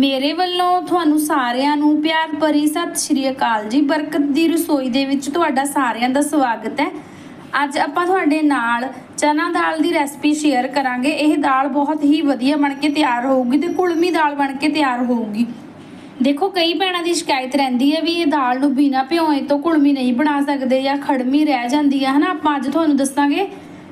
ਮੇਰੇ ਵੱਲੋਂ ਤੁਹਾਨੂੰ ਸਾਰਿਆਂ ਨੂੰ ਪਿਆਰ ਭਰੀ ਸਤਿ ਸ਼੍ਰੀ ਅਕਾਲ ਜੀ। ਬਰਕਤ ਦੀ ਰਸੋਈ ਦੇ ਵਿੱਚ ਤੁਹਾਡਾ ਸਾਰਿਆਂ ਦਾ ਸਵਾਗਤ ਹੈ। ਅੱਜ ਆਪਾਂ ਤੁਹਾਡੇ ਨਾਲ ਚਨਾ ਦਾਲ ਦੀ ਰੈਸਪੀ ਸ਼ੇਅਰ ਕਰਾਂਗੇ। ਇਹ ਦਾਲ ਬਹੁਤ ਹੀ ਵਧੀਆ ਬਣ ਕੇ ਤਿਆਰ ਹੋਊਗੀ ਤੇ ਕੁਲਮੀ ਦਾਲ ਬਣ ਕੇ ਤਿਆਰ ਹੋਊਗੀ। ਦੇਖੋ, ਕਈ ਭੈਣਾਂ ਦੀ ਸ਼ਿਕਾਇਤ ਰਹਿੰਦੀ ਹੈ ਵੀ ਇਹ ਦਾਲ ਨੂੰ ਬਿਨਾਂ ਭਿਓਏ ਤੋਂ ਕੁਲਮੀ ਨਹੀਂ ਬਣਾ ਸਕਦੇ ਜਾਂ ਖੜਮੀ ਰਹਿ ਜਾਂਦੀ ਹੈ। ਹਨਾ, ਆਪਾਂ ਅੱਜ ਤੁਹਾਨੂੰ ਦੱਸਾਂਗੇ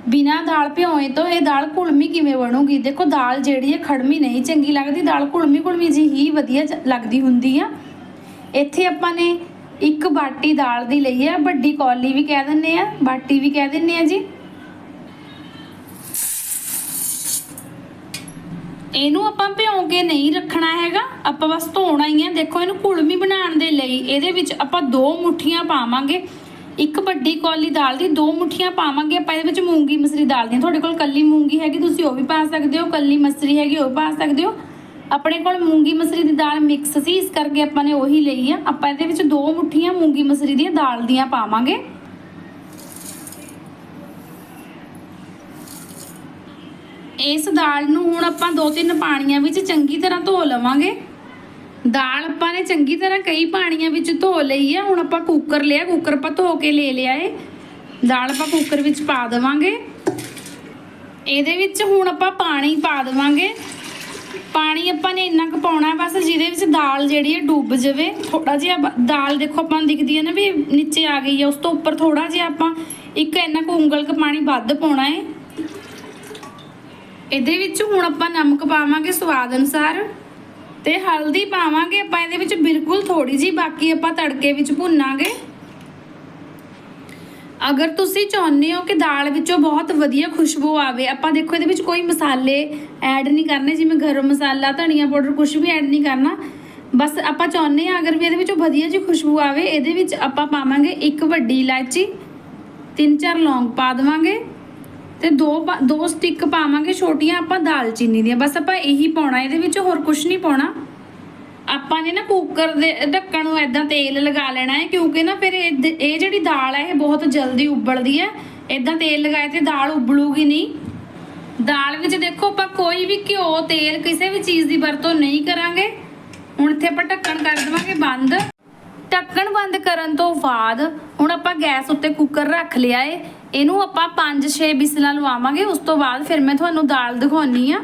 ਬਿਨਾ ਦਾਲ ਭਿਓਏ ਤੋਂ ਇਹ ਦਾਲ ਕੁਲਮੀ ਕਿਵੇਂ ਬਣੂਗੀ? ਦੇਖੋ, ਦਾਲ ਜਿਹੜੀ ਹੈ ਖੜਮੀ ਨਹੀਂ, ਚੰਗੀ ਲੱਗਦੀ। ਦਾਲ ਕੁਲਮੀ ਕੁਲਮੀ ਜੀ, ਹੀ ਵਧੀਆ ਲੱਗਦੀ ਹੁੰਦੀ ਆ। ਇੱਥੇ ਆਪਾਂ ਨੇ ਇੱਕ ਬਾਟੀ ਦਾਲ ਦੀ ਲਈ ਹੈ, ਵੱਡੀ ਕੌਲੀ ਵੀ ਕਹਿ ਦਿੰਨੇ ਆ, ਬਾਟੀ ਵੀ ਕਹਿ ਦਿੰਨੇ ਆ ਜੀ। ਇਹਨੂੰ ਆਪਾਂ ਭਿਉਂ ਕੇ ਨਹੀਂ ਰੱਖਣਾ ਹੈਗਾ, ਆਪਾਂ ਬਸ ਧੋਣਾ ਹੀ ਹੈ ਦੇਖੋ, ਇਹਨੂੰ ਘੁਲਮੀ ਬਣਾਉਣ ਦੇ ਲਈ, ਇਹਦੇ ਵਿੱਚ ਆਪਾਂ ਦੋ ਮੁੱਠੀਆਂ ਪਾਵਾਂਗੇ। ਇੱਕ ਵੱਡੀ ਕੌਲੀ ਦਾਲ ਦੀ ਦੋ ਮੁੱਠੀਆਂ ਪਾਵਾਂਗੇ, ਆਪਾਂ ਇਹਦੇ ਵਿੱਚ ਮੂੰਗੀ ਮਸਰੀ ਦਾਲ ਦੀਆਂ। ਤੁਹਾਡੇ ਕੋਲ ਕੱਲੀ ਮੂੰਗੀ ਹੈਗੀ, ਤੁਸੀਂ ਉਹ ਵੀ ਪਾ ਸਕਦੇ ਹੋ। ਕੱਲੀ ਮਸਰੀ ਹੈਗੀ, ਉਹ ਪਾ ਸਕਦੇ ਹੋ। ਆਪਣੇ ਕੋਲ ਮੂੰਗੀ ਮਸਰੀ ਦੀ ਦਾਲ ਮਿਕਸ ਸੀ, ਇਸ ਕਰਕੇ ਆਪਾਂ ਨੇ ਉਹੀ ਲਈ ਆ। ਆਪਾਂ ਇਹਦੇ ਵਿੱਚ ਦੋ ਮੁੱਠੀਆਂ ਮੂੰਗੀ ਮਸਰੀ ਦੀਆਂ ਦਾਲ ਦੀਆਂ ਪਾਵਾਂਗੇ। ਇਸ ਦਾਲ ਨੂੰ ਹੁਣ ਆਪਾਂ ਦੋ ਤਿੰਨ ਪਾਣੀਆਂ ਵਿੱਚ ਚੰਗੀ ਤਰ੍ਹਾਂ ਧੋ ਲਵਾਂਗੇ। ਦਾਲ ਆਪਾਂ ਨੇ ਚੰਗੀ ਤਰ੍ਹਾਂ ਕਈ ਪਾਣੀਆਂ ਵਿੱਚ ਧੋ ਲਈ ਆ, ਹੁਣ ਆਪਾਂ ਕੁੱਕਰ ਲਿਆ ਕੁੱਕਰ ਆਪਾਂ ਧੋ ਕੇ ਲੈ ਲਿਆ ਏ। ਦਾਲ ਆਪਾਂ ਕੁੱਕਰ ਵਿੱਚ ਪਾ ਦੇਵਾਂਗੇ। ਇਹਦੇ ਵਿੱਚ ਹੁਣ ਆਪਾਂ ਪਾਣੀ ਪਾ ਦੇਵਾਂਗੇ। ਪਾਣੀ ਆਪਾਂ ਨੇ ਇੰਨਾ ਕੁ ਪਾਉਣਾ, ਬਸ ਜਿਹਦੇ ਵਿੱਚ ਦਾਲ ਜਿਹੜੀ ਹੈ ਡੁੱਬ ਜਾਵੇ ਥੋੜਾ ਜਿਹਾ ਦਾਲ ਦੇਖੋ ਆਪਾਂ ਦਿਖਦੀ ਹੈ ਨਾ ਵੀ ਨੀਚੇ ਆ ਗਈ ਹੈ ਉਸ ਤੋਂ ਉੱਪਰ ਥੋੜਾ ਜਿਹਾ ਆਪਾਂ ਇੱਕ ਇੰਨਾ ਕੁ ਉਂਗਲ ਕੁ ਪਾਣੀ ਵੱਧ ਪਾਉਣਾ ਹੈ ਇਹਦੇ ਵਿੱਚ ਹੁਣ ਆਪਾਂ ਨਮਕ ਪਾਵਾਂਗੇ ਸਵਾਦ ਅਨੁਸਾਰ। ਤੇ ਹਲਦੀ ਪਾਵਾਂਗੇ, ਆਪਾਂ ਇਹਦੇ ਵਿੱਚ ਬਿਲਕੁਲ ਥੋੜੀ ਜੀ ਬਾਕੀ ਆਪਾਂ ਤੜਕੇ ਵਿੱਚ ਭੁੰਨਾਂਗੇ। ਅਗਰ ਤੁਸੀਂ ਚਾਹੁੰਦੇ ਹੋ ਕਿ ਦਾਲ ਵਿੱਚੋਂ ਬਹੁਤ ਵਧੀਆ ਖੁਸ਼ਬੂ ਆਵੇ, ਆਪਾਂ ਦੇਖੋ ਇਹਦੇ ਵਿੱਚ ਕੋਈ ਮਸਾਲੇ ਐਡ ਨਹੀਂ ਕਰਨੇ, ਜਿਵੇਂ ਗਰਮ ਮਸਾਲਾ, ਧਨੀਆ ਪਾਊਡਰ ਕੁਝ ਵੀ ਐਡ ਨਹੀਂ ਕਰਨਾ। ਬਸ ਆਪਾਂ ਚਾਹੁੰਦੇ ਹਾਂ ਅਗਰ ਵੀ ਇਹਦੇ ਵਿੱਚੋਂ ਵਧੀਆ ਜੀ ਖੁਸ਼ਬੂ ਆਵੇ, ਇਹਦੇ ਵਿੱਚ ਆਪਾਂ ਪਾਵਾਂਗੇ ਇੱਕ ਵੱਡੀ ਇਲਾਇਚੀ, ਤਿੰਨ ਚਾਰ ਲੌਂਗ ਪਾ ਦੇਵਾਂਗੇ। ਤੇ ਦੋ ਪਾ- ਦੋ ਸਟਿੱਕ ਪਾਵਾਂਗੇ ਛੋਟੀਆਂ ਆਪਾਂ ਦਾਲਚੀਨੀ ਦੀਆਂ। ਬਸ ਆਪਾਂ ਇਹੀ ਪਾਉਣਾ, ਇਹਦੇ ਵਿੱਚ ਹੋਰ ਕੁਝ ਨਹੀਂ ਪਾਉਣਾ। ਆਪਾਂ ਨੇ ਨਾ ਕੁੱਕਰ ਦੇ ਢੱਕਣ ਨੂੰ ਐਦਾਂ ਤੇਲ ਲਗਾ ਲੈਣਾ ਹੈ, ਕਿਉਂਕਿ ਨਾ ਫਿਰ ਇਹ ਜਿਹੜੀ ਦਾਲ ਹੈ, ਇਹ ਬਹੁਤ ਜਲਦੀ ਉਬਲਦੀ ਹੈ। ਐਦਾਂ ਤੇਲ ਲਗਾਏ ਤੇ ਦਾਲ ਉਬਲੂਗੀ ਨਹੀਂ। ਦਾਲ ਵਿੱਚ ਦੇਖੋ ਆਪਾਂ ਕੋਈ ਵੀ ਘਿਓ, ਤੇਲ ਕਿਸੇ ਵੀ ਚੀਜ਼ ਦੀ ਵਰਤੋਂ ਨਹੀਂ ਕਰਾਂਗੇ। ਹੁਣ ਇੱਥੇ ਆਪਾਂ ਢੱਕਣ ਕਰ ਦੇਵਾਂਗੇ ਬੰਦ। ਢੱਕਣ ਬੰਦ ਕਰਨ ਤੋਂ ਬਾਅਦ ਹੁਣ ਆਪਾਂ ਗੈਸ ਉੱਤੇ ਕੁੱਕਰ ਰੱਖ ਲਿਆ ਏ। ਇਹਨੂੰ ਆਪਾਂ 5-6 ਬਿਸਲਾਂ ਲਵਾਵਾਂਗੇ, ਉਸ ਤੋਂ ਬਾਅਦ ਫਿਰ ਮੈਂ ਤੁਹਾਨੂੰ ਦਾਲ ਦਿਖਾਉਣੀ ਆ।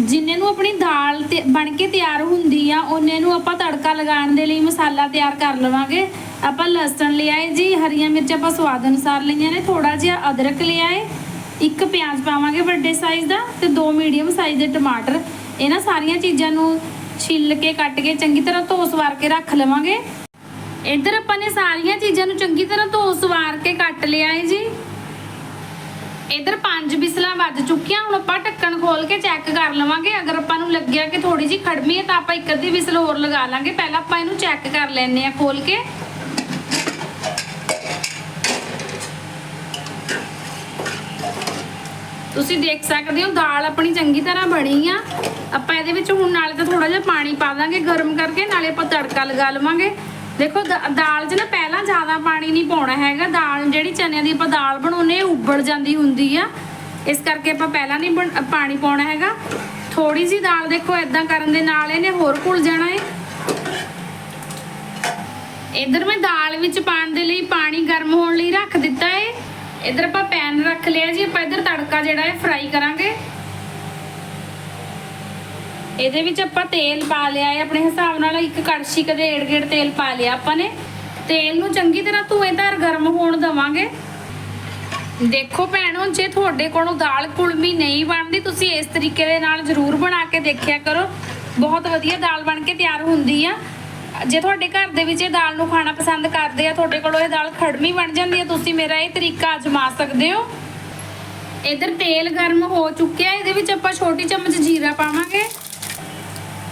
ਜਿੰਨੇ ਨੂੰ ਆਪਣੀ ਦਾਲ ਤੇ ਬਣ ਕੇ ਤਿਆਰ ਹੁੰਦੀ ਆ, ਉਹਨੇ ਨੂੰ ਆਪਾਂ ਤੜਕਾ ਲਗਾਉਣ ਦੇ ਲਈ ਮਸਾਲਾ ਤਿਆਰ ਕਰ ਲਵਾਂਗੇ। ਆਪਾਂ ਲਸਣ ਲਿਆ ਏ ਜੀ, ਹਰੀਆਂ ਮਿਰਚਾਂ ਆਪਾਂ ਸਵਾਦ ਅਨੁਸਾਰ ਲਈਆਂ ਨੇ ਥੋੜਾ ਜਿਹਾ ਅਦਰਕ ਲਿਆ ਏ। ਇੱਕ ਪਿਆਜ਼ ਪਾਵਾਂਗੇ ਵੱਡੇ ਸਾਈਜ਼ ਦਾ ਤੇ ਦੋ ਮੀਡੀਅਮ ਸਾਈਜ਼ ਦੇ ਟਮਾਟਰ। ਇਹਨਾਂ ਸਾਰੀਆਂ ਚੀਜ਼ਾਂ ਨੂੰ ਛਿੱਲ ਕੇ ਕੱਟ ਕੇ ਚੰਗੀ ਤਰ੍ਹਾਂ ਧੋ ਸਵਾਰ ਕੇ ਰੱਖ ਲਵਾਂਗੇ। ਇੱਧਰ ਆਪਾਂ ਨੇ ਸਾਰੀਆਂ ਚੀਜ਼ਾਂ ਨੂੰ ਚੰਗੀ ਤਰ੍ਹਾਂ ਧੋ ਸਵਾਰ ਕੇ ਕੱਟ ਲਿਆ ਏ ਜੀ। ਇਧਰ ਪੰਜ ਬਿਸਲਾਂ ਵੱਜ ਚੁੱਕੀਆਂ, ਹੁਣ ਆਪਾਂ ਢੱਕਣ ਖੋਲ ਕੇ ਚੈੱਕ ਕਰ ਲਵਾਂਗੇ। ਅਗਰ ਆਪਾਂ ਨੂੰ ਲੱਗਿਆ ਕਿ ਥੋੜੀ ਜੀ ਖੜਮੀ ਹੈ ਤਾਂ ਆਪਾਂ ਇੱਕ ਅੱਧੀ ਬਿਸਲ ਹੋਰ ਲਗਾ ਲਾਂਗੇ। ਪਹਿਲਾਂ ਆਪਾਂ ਇਹਨੂੰ ਚੈੱਕ ਕਰ ਲੈਣੇ ਆ ਖੋਲ ਕੇ। ਤੁਸੀਂ ਦੇਖ ਸਕਦੇ ਹੋ ਦਾਲ ਆਪਣੀ ਚੰਗੀ ਤਰ੍ਹਾਂ ਬਣੀ ਆ। ਆਪਾਂ ਇਹਦੇ ਵਿੱਚ ਹੁਣ ਨਾਲੇ ਤਾਂ ਥੋੜਾ ਜਿਹਾ ਪਾਣੀ ਪਾ ਦਾਂਗੇ ਗਰਮ ਕਰਕੇ, ਨਾਲੇ ਆਪਾਂ ਤੜਕਾ ਲਗਾ ਲਵਾਂਗੇ। ਦੇਖੋ ਦਾਲ 'ਚ ਨਾ ਪਹਿਲਾਂ ਜ਼ਿਆਦਾ ਪਾਣੀ ਨਹੀਂ ਪਾਉਣਾ ਹੈਗਾ। ਦਾਲ ਜਿਹੜੀ ਚਨਿਆਂ ਦੀ ਆਪਾਂ ਦਾਲ ਬਣਾਉਨੇ ਉੱਬਲ ਜਾਂਦੀ ਹੁੰਦੀ ਆ। ਇਸ ਕਰਕੇ ਆਪਾਂ ਪਹਿਲਾਂ ਨਹੀਂ ਪਾਣੀ ਪਾਉਣਾ ਹੈਗਾ। ਥੋੜੀ ਜੀ ਦਾਲ ਦੇਖੋ ਇਦਾਂ ਕਰਨ ਦੇ ਨਾਲ ਇਹਨੇ ਹੋਰ ਘੁਲ ਜਾਣਾ ਹੈ ਇਧਰ ਮੈਂ ਦਾਲ ਵਿੱਚ ਪਾਣ ਦੇ ਲਈ ਪਾਣੀ ਗਰਮ ਹੋਣ ਲਈ ਰੱਖ ਦਿੱਤਾ ਹੈ ਇਧਰ ਆਪਾਂ ਪੈਨ ਰੱਖ ਲਿਆ ਜੀ, ਆਪਾਂ ਇਧਰ ਤੜਕਾ ਜਿਹੜਾ ਹੈ ਫਰਾਈ ਕਰਾਂਗੇ। ਇਹਦੇ ਵਿੱਚ ਆਪਾਂ ਤੇਲ ਪਾ ਲਿਆ ਹੈ, ਆਪਣੇ ਹਿਸਾਬ ਨਾਲ ਇੱਕ ਕੜਛੀ ਕਦੇ ਏੜ ਗੇੜ ਤੇਲ ਪਾ ਲਿਆ ਆਪਾਂ ਨੇ। ਤੇਲ ਨੂੰ ਚੰਗੀ ਤਰ੍ਹਾਂ ਧੂਏਂਦਾਰ ਗਰਮ ਹੋਣ ਦਵਾਂਗੇ। ਦੇਖੋ ਭੈਣੋ, ਜੇ ਤੁਹਾਡੇ ਕੋਲੋਂ ਦਾਲ ਕੁਲਮੀ ਨਹੀਂ ਬਣਦੀ, ਤੁਸੀਂ ਇਸ ਤਰੀਕੇ ਦੇ ਨਾਲ ਜ਼ਰੂਰ ਬਣਾ ਕੇ ਦੇਖਿਆ ਕਰੋ। ਬਹੁਤ ਵਧੀਆ ਦਾਲ ਬਣ ਕੇ ਤਿਆਰ ਹੁੰਦੀ ਆ। ਜੇ ਤੁਹਾਡੇ ਘਰ ਦੇ ਵਿੱਚ ਇਹ ਦਾਲ ਨੂੰ ਖਾਣਾ ਪਸੰਦ ਕਰਦੇ ਆ, ਤੁਹਾਡੇ ਕੋਲੋਂ ਇਹ ਦਾਲ ਖੜਮੀ ਬਣ ਜਾਂਦੀ ਹੈ ਤੁਸੀਂ ਮੇਰਾ ਇਹ ਤਰੀਕਾ ਅਜਮਾ ਸਕਦੇ ਹੋ। ਇਧਰ ਤੇਲ ਗਰਮ ਹੋ ਚੁੱਕਿਆ, ਇਹਦੇ ਵਿੱਚ ਆਪਾਂ ਛੋਟੀ ਚਮਚ ਜੀਰਾ ਪਾਵਾਂਗੇ।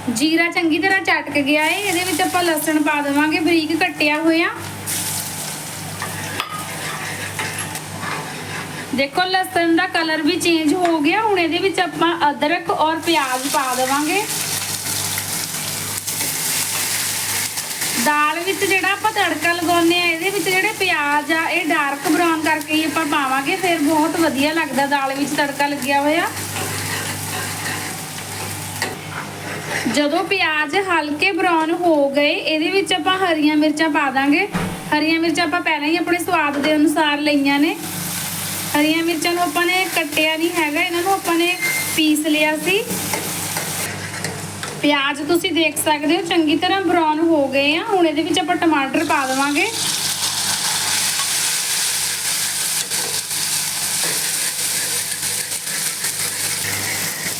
ਜੀਰਾ ਚੰਗੀ ਤਰ੍ਹਾਂ ਚਟਕ ਗਿਆ ਏ, ਇਹਦੇ ਵਿੱਚ ਆਪਾਂ ਲਸਣ ਪਾ ਦੇਵਾਂਗੇ, ਬਰੀਕ ਕੱਟਿਆ ਹੋਇਆ। ਦੇਖੋ, ਲਸਣ ਦਾ ਕਲਰ ਵੀ ਚੇਂਜ ਹੋ ਗਿਆ, ਹੁਣ ਇਹਦੇ ਵਿੱਚ ਆਪਾਂ ਅਦਰਕ ਔਰ ਪਿਆਜ਼ ਪਾ ਦੇਵਾਂਗੇ। ਦਾਲ ਵਿੱਚ ਜਿਹੜਾ ਆਪਾਂ ਤੜਕਾ ਲਗਾਉਂਦੇ ਆ, ਇਹਦੇ ਵਿੱਚ ਜਿਹੜੇ ਪਿਆਜ਼ ਆ, ਇਹ ਡਾਰਕ ਬਰਾਊਨ ਕਰਕੇ ਹੀ ਆਪਾਂ ਪਾਵਾਂਗੇ, ਫਿਰ ਬਹੁਤ ਵਧੀਆ ਲੱਗਦਾ ਦਾਲ ਵਿੱਚ ਤੜਕਾ ਲੱਗਿਆ ਹੋਇਆ। ਜਦੋਂ ਪਿਆਜ਼ ਹਲਕੇ ਬਰਾਊਨ ਹੋ ਗਏ, ਇਹਦੇ ਵਿੱਚ ਆਪਾਂ ਹਰੀਆਂ ਮਿਰਚਾਂ ਪਾ ਦਾਂਗੇ। ਹਰੀਆਂ ਮਿਰਚਾਂ ਆਪਾਂ ਪਹਿਲਾਂ ਹੀ ਆਪਣੇ ਸਵਾਦ ਦੇ ਅਨੁਸਾਰ ਲਈਆਂ ਨੇ। ਹਰੀਆਂ ਮਿਰਚਾਂ ਨੂੰ ਆਪਾਂ ਨੇ ਕੱਟਿਆ ਨਹੀਂ ਹੈਗਾ, ਇਹਨਾਂ ਨੂੰ ਆਪਾਂ ਨੇ ਪੀਸ ਲਿਆ ਸੀ। ਪਿਆਜ਼ ਤੁਸੀਂ ਦੇਖ ਸਕਦੇ ਹੋ, ਚੰਗੀ ਤਰ੍ਹਾਂ ਬਰਾਊਨ ਹੋ ਗਏ ਆ। ਹੁਣ ਇਹਦੇ ਵਿੱਚ ਆਪਾਂ ਟਮਾਟਰ ਪਾ ਦੇਵਾਂਗੇ।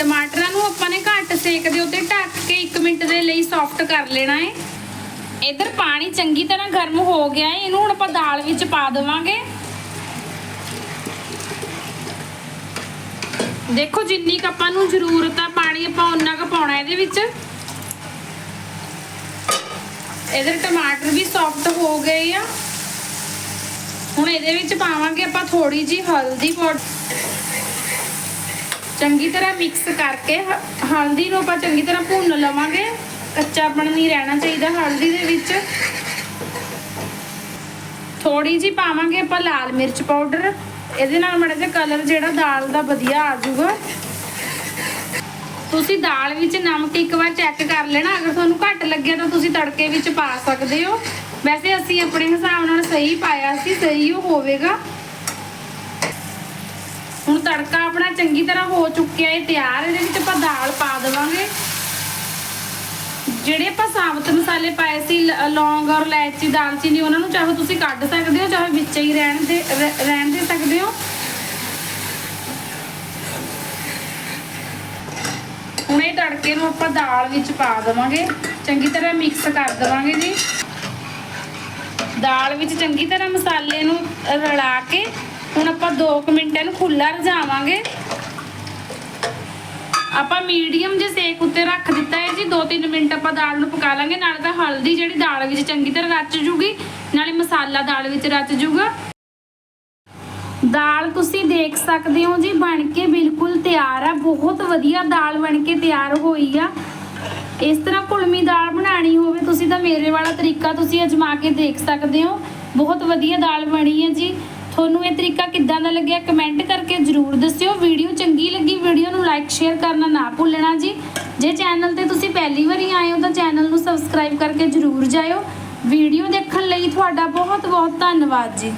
ਟਮਾਟਰਾਂ ਨੂੰ ਆਪਾਂ ਨੇ ਘੱਟ ਸੇਕ ਦੇ ਉੱਤੇ ਢੱਕ ਕੇ 1 ਮਿੰਟ ਦੇ ਲਈ ਸੌਫਟ ਕਰ ਲੈਣਾ ਹੈ ਇਧਰ ਪਾਣੀ ਚੰਗੀ ਤਰ੍ਹਾਂ ਗਰਮ ਹੋ ਗਿਆ ਹੈ ਇਹਨੂੰ ਹੁਣ ਆਪਾਂ ਦਾਲ ਵਿੱਚ ਪਾ ਦੇਵਾਂਗੇ। ਦੇਖੋ ਜਿੰਨੀ ਕੁ ਆਪਾਂ ਨੂੰ ਜ਼ਰੂਰਤ ਆ, ਪਾਣੀ ਆਪਾਂ ਉਨਾ ਕੁ ਪਾਉਣਾ ਇਹਦੇ ਵਿੱਚ। ਇਧਰ ਟਮਾਟਰ ਵੀ ਸੌਫਟ ਹੋ ਗਏ ਆ। ਹੁਣ ਇਹਦੇ ਵਿੱਚ ਪਾਵਾਂਗੇ ਆਪਾਂ ਥੋੜੀ ਜੀ ਹਲਦੀ ਪਾਊਡਰ ਚੰਗੀ ਤਰ੍ਹਾਂ ਮਿਕਸ ਕਰਕੇ ਹਲਦੀ ਨੂੰ ਆਪਾਂ ਚੰਗੀ ਤਰ੍ਹਾਂ ਭੁੰਨ ਲਵਾਂਗੇ। ਕੱਚਾਪਣ ਨਹੀਂ ਰਹਿਣਾ ਚਾਹੀਦਾ ਹਲਦੀ ਦੇ ਵਿੱਚ। ਥੋੜੀ ਜੀ ਪਾਵਾਂਗੇ ਆਪਾਂ ਲਾਲ ਮਿਰਚ ਪਾਊਡਰ। ਇਹਦੇ ਨਾਲ ਮਾੜਾ ਜਿਹਾ ਕਲਰ ਜਿਹੜਾ ਦਾਲ ਦਾ ਵਧੀਆ ਆ ਜਾਊਗਾ। ਤੁਸੀਂ ਦਾਲ ਵਿੱਚ ਨਮਕ ਇੱਕ ਵਾਰ ਚੈੱਕ ਕਰ ਲੈਣਾ। ਅਗਰ ਤੁਹਾਨੂੰ ਘੱਟ ਲੱਗਿਆ ਤਾਂ ਤੁਸੀਂ ਤੜਕੇ ਵਿੱਚ ਪਾ ਸਕਦੇ ਹੋ। ਵੈਸੇ ਅਸੀਂ ਆਪਣੇ ਹਿਸਾਬ ਨਾਲ ਸਹੀ ਪਾਇਆ ਸੀ, ਸਹੀ ਹੋਵੇਗਾ। ਹੁਣ ਤੜਕਾ ਆਪਣਾ ਚੰਗੀ ਤਰ੍ਹਾਂ ਹੋ ਚੁੱਕਿਆ ਹੈ ਤਿਆਰ ਇਹਦੇ ਵਿੱਚ ਆਪਾਂ ਦਾਲ ਪਾ ਦੇਵਾਂਗੇ। ਜਿਹੜੇ ਆਪਾਂ ਸਾਬਤ ਮਸਾਲੇ ਪਾਏ ਸੀ ਲੌਂਗ ਔਰ ਇਲਾਇਚੀ, ਦਾਲਚੀਨੀ, ਉਹਨਾਂ ਨੂੰ ਚਾਹੋ ਤੁਸੀਂ ਕੱਢ ਸਕਦੇ ਹੋ, ਚਾਹੇ ਵਿੱਚ ਹੀ ਰਹਿਣ ਦੇ ਰਹਿਣ ਦੇ ਸਕਦੇ ਹੋ। ਹੁਣ ਇਹ ਤੜਕੇ ਨੂੰ ਆਪਾਂ ਦਾਲ ਵਿੱਚ ਪਾ ਦੇਵਾਂਗੇ। ਚੰਗੀ ਤਰ੍ਹਾਂ ਮਿਕਸ ਕਰ ਦੇਵਾਂਗੇ ਜੀ। ਦਾਲ ਵਿੱਚ ਚੰਗੀ ਤਰ੍ਹਾਂ ਮਸਾਲੇ ਨੂੰ ਰਲਾ ਕੇ ਹੁਣ ਆਪਾਂ 2 ਮਿੰਟ ਇਹਨੂੰ ਖੁੱਲਾ ਰਝਾਵਾਂਗੇ ਆਪਾਂ ਮੀਡੀਅਮ ਜੇ ਸੇਕ ਉੱਤੇ ਰੱਖ ਦਿੱਤਾ ਹੈ ਜੀ 2-3 ਮਿੰਟ ਆਪਾਂ ਦਾਲ ਨੂੰ ਪਕਾ ਲਾਂਗੇ, ਨਾਲੇ ਤਾਂ ਹਲਦੀ ਜਿਹੜੀ ਦਾਲ ਵਿੱਚ ਚੰਗੀ ਤਰ੍ਹਾਂ ਰਚ ਜੂਗੀ, ਨਾਲੇ ਮਸਾਲਾ ਦਾਲ ਵਿੱਚ ਰਚ ਜੂਗਾ। ਦਾਲ ਤੁਸੀਂ ਦੇਖ ਸਕਦੇ ਹੋ ਜੀ, ਬਣ ਕੇ ਬਿਲਕੁਲ ਤਿਆਰ ਆ, ਬਹੁਤ ਵਧੀਆ ਦਾਲ ਬਣ ਕੇ ਤਿਆਰ ਹੋਈ ਆ। ਇਸ ਤਰ੍ਹਾਂ ਕੁਲਮੀ ਦਾਲ ਬਣਾਣੀ ਹੋਵੇ, ਤੁਸੀਂ ਤਾਂ ਮੇਰੇ ਵਾਲਾ ਤਰੀਕਾ ਤੁਸੀਂ ਅਜਮਾ ਕੇ ਦੇਖ ਸਕਦੇ ਹੋ। ਬਹੁਤ ਵਧੀਆ ਦਾਲ ਬਣੀ ਹੈ ਜੀ। ਤੁਹਾਨੂੰ ਇਹ ਤਰੀਕਾ ਕਿੱਦਾਂ ਦਾ ਲੱਗਿਆ ਕਮੈਂਟ ਕਰਕੇ ਜਰੂਰ ਦੱਸਿਓ। ਵੀਡੀਓ ਚੰਗੀ ਲੱਗੀ, ਵੀਡੀਓ ਨੂੰ ਲਾਈਕ, ਸ਼ੇਅਰ ਕਰਨਾ ਨਾ ਭੁੱਲਣਾ ਜੀ। ਜੇ ਚੈਨਲ ਤੇ ਤੁਸੀਂ ਪਹਿਲੀ ਵਾਰੀ ਆਏ ਹੋ ਤਾਂ ਚੈਨਲ ਨੂੰ ਸਬਸਕ੍ਰਾਈਬ ਕਰਕੇ ਜਰੂਰ ਜਾਇਓ। ਵੀਡੀਓ ਦੇਖਣ ਲਈ ਤੁਹਾਡਾ ਬਹੁਤ ਬਹੁਤ ਧੰਨਵਾਦ ਜੀ।